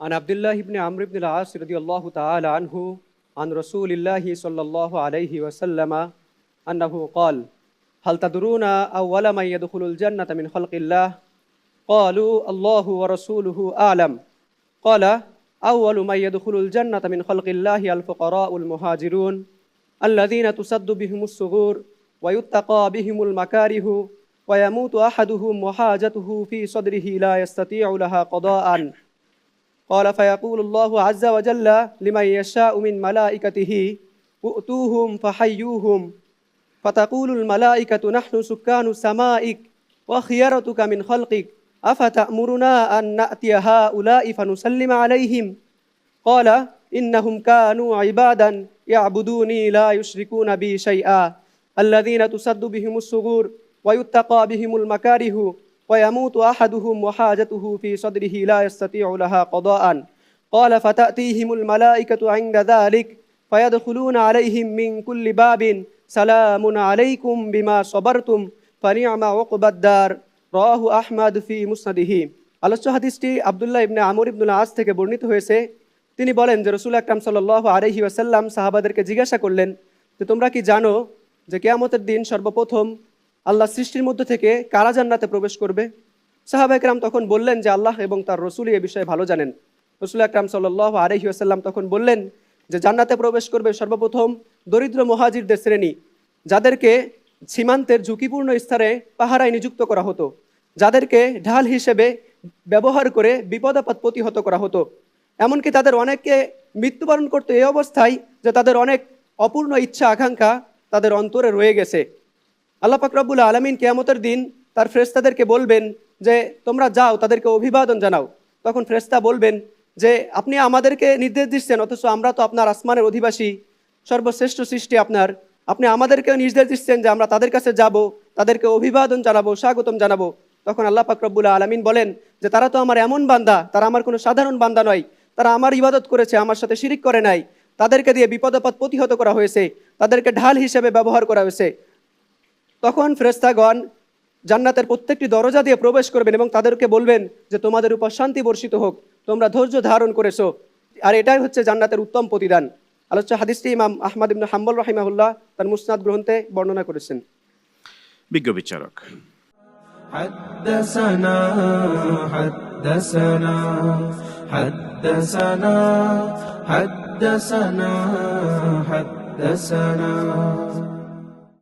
عن عبد الله بن عمرو بن العاص رضي الله تعالى عنه عن رسول الله صلى الله عليه وسلم أنه قال هل تدرون أول من يدخل الجنة من خلق الله؟ قالوا الله ورسوله أعلم. قال أول من يدخل الجنة من خلق الله الفقراء المهاجرون الذين تسد بهم الصغور ويتقى بهم المكاره ويموت أحدهم وحاجته في صدره لا يستطيع لها قضاءً. قال فيقول الله عز وجل لمن يشاء من ملائكته ائتوهم فحيوهم فتقول الملائكة نحن سكان سمائك وخيرتك من خلقك أفتأمرنا أن نأتي هؤلاء فنسلم عليهم؟ قال إنهم كانوا عبادا يعبدوني لا يشركون بي شيئا الذين تسد بهم الصغور ويتقى بهم المكاره ويموت أحدهم وحاجته في صدره لا يستطيع لها قضاء قال فتأتيهم الملائكة عند ذلك فيدخلون عليهم من كل باب سلام عليكم بما صبرتم فنعم عقب الدار রাহু আহমদ ফি মুসনাদিহি আলোচ্য হাদিসটি আবদুল্লাহ ইবনে আমর ইবনুল আস থেকে বর্ণিত হয়েছে তিনি বলেন যে রসুল আকরাম সাল্লাহ আলহি ওয়াসাল্লাম সাহাবাদেরকে জিজ্ঞাসা করলেন যে তোমরা কি জানো যে কেয়ামতের দিন সর্বপ্রথম আল্লাহ সৃষ্টির মধ্যে থেকে কারা জান্নাতে প্রবেশ করবে? সাহাবা একরাম তখন বললেন যে আল্লাহ এবং তার রসুলই এ বিষয়ে ভালো জানেন। রসুল আকরাম সাল্লাহ আলহি আসাল্লাম তখন বললেন যে জান্নাতে প্রবেশ করবে সর্বপ্রথম দরিদ্র মহাজিরদের শ্রেণি, যাদেরকে সীমান্তের ঝুঁকিপূর্ণ স্তরে পাহারায় নিযুক্ত করা হতো, যাদেরকে ঢাল হিসেবে ব্যবহার করে বিপদাপদ প্রতিহত করা হতো। এমনকি তাদের অনেককে মৃত্যুবরণ করতো এই অবস্থায় যে তাদের অনেক অপূর্ণ ইচ্ছা, আকাঙ্ক্ষা তাদের অন্তরে রয়ে গেছে। আল্লাহ ফাকরাবুল আলমিন কেয়ামতের দিন তার ফ্রেস্তাদেরকে বলবেন যে, তোমরা যাও, তাদেরকে অভিবাদন জানাও। তখন ফ্রেস্তা বলবেন যে, আপনি আমাদেরকে নির্দেশ দিচ্ছেন, অথচ আমরা তো আপনার আসমানের অধিবাসী। সর্বশ্রেষ্ঠ সৃষ্টি আপনার। আপনি আমাদেরকে নির্দেশ দিচ্ছেন যে, আমরা তাদের কাছে যাব, তাদেরকে অভিবাদন জানাব, স্বাগতম জানাব। তখন আল্লাহ ফাকরাবুল আলমিন বলেন যে, তারা তো আমার এমন বান্দা, তারা আমার কোনো সাধারণ বান্দা নয়। তারা আমার ইবাদত করেছে, আমার সাথে শিরিক করে নাই। তাদেরকে দিয়ে বিপদপদ প্রতিহত করা হয়েছে। তাদেরকে ঢাল হিসেবে ব্যবহার করা হয়েছে। তখন ফ্রেস্তাগণ জান্নাতের প্রত্যেকটি দরজা দিয়ে প্রবেশ করবেন এবং তাদেরকে বলবেন যে তোমাদের উপর শান্তি বর্ষিত হোক তোমরা ধৈর্য ধারণ করেছো আর এটাই হচ্ছে জান্নাতের উত্তম প্রতিদান আলোচ্য হাদিসটি ইমাম আহমদ ইবনে হাম্বল রাহিমাহুল্লাহ তার মুসনাদ গ্রন্থে বর্ণনা করেছেন বিজ্ঞ বিচারক حدثنا حدثنا حدثنا حدثنا حدثنا